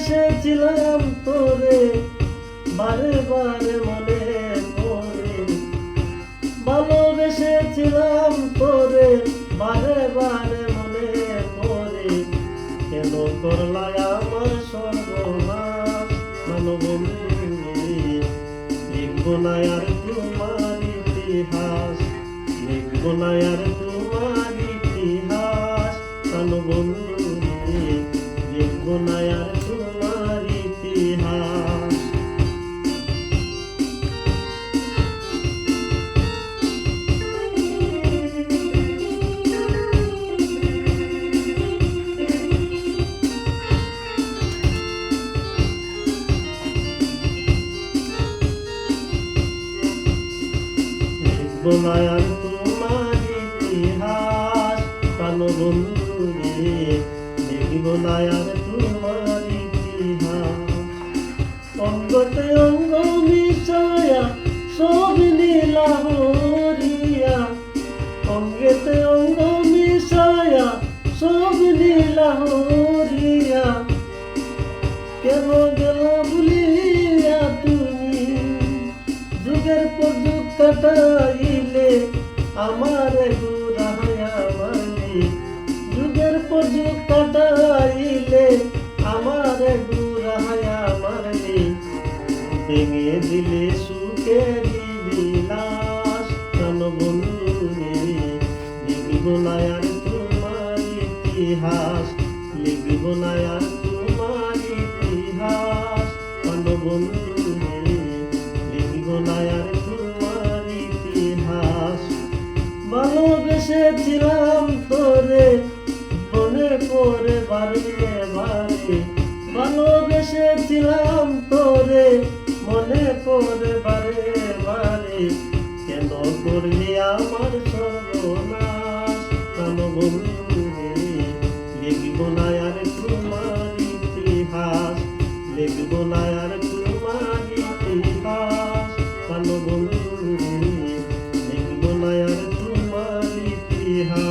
ভালোবেসেছিলাম তোরে বারে মনে পড়ে। ভালোবেসেছিলাম তোরে বারে মনে পড়ে। কেন আমার সর্বনাশ? আর তোমার ইতিহাস। আর আর তোমার ইতিহাস তোমার ইতিহাস প্রাণবন্ধু রে অঙ্গতে অঙ্গ মিশায়া, সব নীলাহরিয়া অঙ্গেতে অঙ্গ মিশায়া, সব নীলাহরিয়া কেন গেল ভুলিয়া তুমি? যুগের পর যুগ কাটাইলে আমার গুরাহায়া দিলে তোমার ইতিহাস। লিখব না তোমার ইতিহাস। লিখব না তোমার ইতিহাস। ভালোবেসেছিলাম তোরে, মনে পড়ে বারে বারে। ভালোবেসেছিলাম মনে পড়ে বারে বারে, কেন করলি আমার সর্বনাশ? কেন বন্ধু রে লিখব না আর তোমার ইতিহাস, লিখব না আর তোমার ইতিহাস। কেন বন্ধু রে লিখব না আর তোমার ইতিহাস?